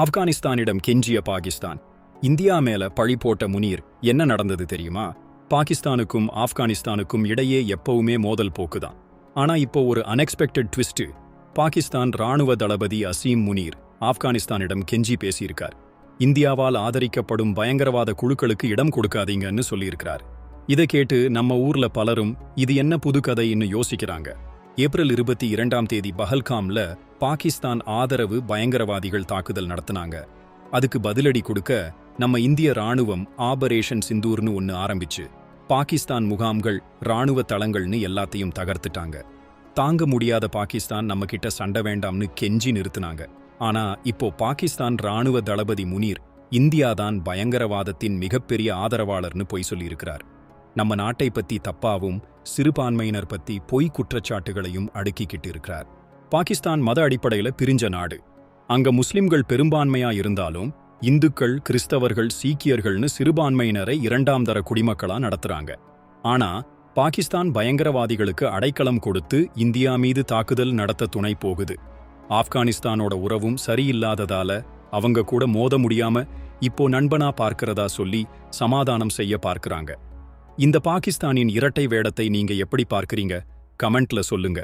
ஆப்கானிஸ்தானிடம் கெஞ்சிய Pakistan India மேல பழி போட்ட முனீர் என்ன நடந்தது தெரியுமா? பாகிஸ்தானுக்கும் ஆப்கானிஸ்தானுக்கும் இடையே எப்பவுமே மோதல் போக்குதான். ஆனா இப்போ ஒரு அன்எக்ஸ்பெக்டட் ட்விஸ்ட் பாகிஸ்தான் ராணுவ தளபதி அசீம் முனீர் ஆப்கானிஸ்தானிடம் கெஞ்சி பேசியிருக்கார். இந்தியாவால் ஆதரிக்கப்படும் பயங்கரவாத குழுக்களுக்கு இடம் கொடுக்காதீங்கன்னு சொல்லியிருக்கிறார். இதை கேட்டு நம்ம ஊர்ல பலரும் இது என்ன புது கதைன்னு யோசிக்கிறாங்க. ஏப்ரல் இருபத்தி இரண்டாம் தேதி பஹல்காம்ல பாகிஸ்தான் ஆதரவு பயங்கரவாதிகள் தாக்குதல் நடத்தினாங்க. அதுக்கு பதிலடி கொடுக்க நம்ம இந்திய ராணுவம் ஆபரேஷன் சிந்தூர்னு ஒன்னு ஆரம்பிச்சு. பாகிஸ்தான் முகாம்கள் ராணுவ தளங்கள்னு எல்லாத்தையும் தகர்த்துட்டாங்க. தாங்க முடியாத பாகிஸ்தான் நம்ம கிட்ட சண்டை வேண்டாம்னு கெஞ்சி நிறுத்துனாங்க. ஆனா இப்போ பாகிஸ்தான் ராணுவ தளபதி முனீர் இந்தியாதான் பயங்கரவாதத்தின் மிகப்பெரிய ஆதரவாளர்னு பொய் சொல்லியிருக்கிறார். நம்ம நாட்டை பத்தி தப்பாவும் சிறுபான்மையினர் பத்தி பொய் குற்றச்சாட்டுகளையும் அடுக்கிக்கிட்டு இருக்கிறார். பாகிஸ்தான் மத அடிப்படையில பிரிஞ்ச நாடு. அங்க முஸ்லிம்கள் பெரும்பான்மையா இருந்தாலும் இந்துக்கள் கிறிஸ்தவர்கள் சீக்கியர்கள்னு சிறுபான்மையினரை இரண்டாம் தர குடிமக்களா நடத்துறாங்க. ஆனா பாகிஸ்தான் பயங்கரவாதிகளுக்கு அடைக்கலம் கொடுத்து இந்தியா மீது தாக்குதல் நடத்த துணை போகுது. ஆப்கானிஸ்தானோட உறவும் சரியில்லாததால அவங்க கூட மோத முடியாம இப்போ நண்பனா பார்க்கிறதா சொல்லி சமாதானம் செய்ய பார்க்கறாங்க. இந்த பாகிஸ்தானின் இரட்டை வேடத்தை நீங்க எப்படி பார்க்கறீங்க? கமெண்ட்ல சொல்லுங்க.